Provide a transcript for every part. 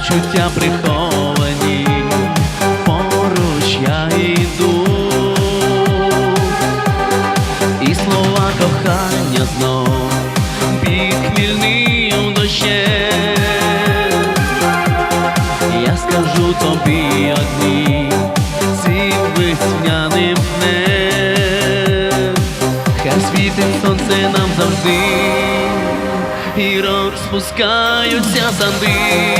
почуття приховані, поруч я йду, і слова кохання знов під хмільним дощем. Я скажу тобі одні цим весняним днем, хай світить сонце нам завжди, і розпускаються санди.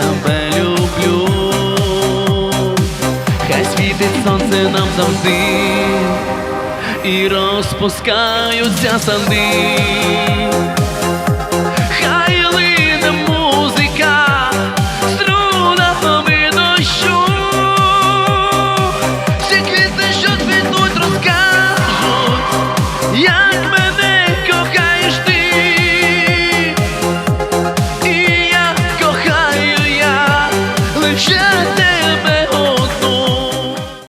нам завжди, і розпускаються санди, хай лине музика, струнами дощу, всі квіти, що